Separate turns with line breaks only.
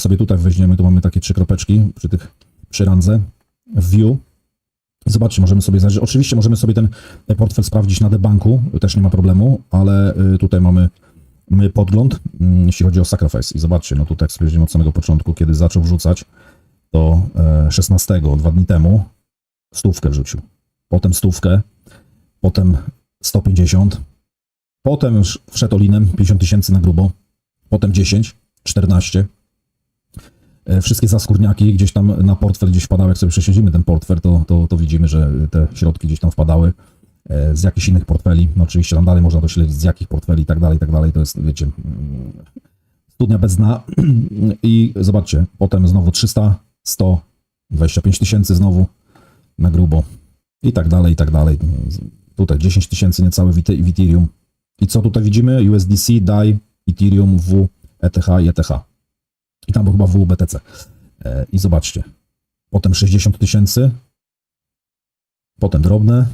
sobie tutaj weźmiemy, tu mamy takie trzy kropeczki przy tych, przy randze, view, Zobaczcie, możemy sobie zajrzeć. Oczywiście możemy sobie ten portfel sprawdzić na debanku, też nie ma problemu, ale y, tutaj mamy my podgląd, mm, jeśli chodzi o Sacrifice. I zobaczcie, no tutaj jak weźmiemy od samego początku, kiedy zaczął wrzucać, to e, 16, dwa dni temu, stówkę wrzucił. Potem stówkę, potem 150, potem już wszedł olinem 50 tysięcy na grubo, potem 10, 14, E, wszystkie zaskórniaki gdzieś tam na portfel gdzieś wpadały, jak sobie prześledzimy ten portfel, to, to, to widzimy, że te środki gdzieś tam wpadały e, z jakichś innych portfeli. No oczywiście tam dalej można to śledzić z jakich portfeli i tak dalej, i tak dalej. To jest, wiecie, mm, studnia bez dna. I zobaczcie, potem znowu 300, 100, 25 tysięcy znowu na grubo i tak dalej, i tak dalej. Tutaj 10 tysięcy niecałe w Ethereum. I co tutaj widzimy? USDC, DAI, Ethereum, W, ETH i ETH. I tam był chyba WBTC. E, I zobaczcie. Potem 60 tysięcy. Potem drobne.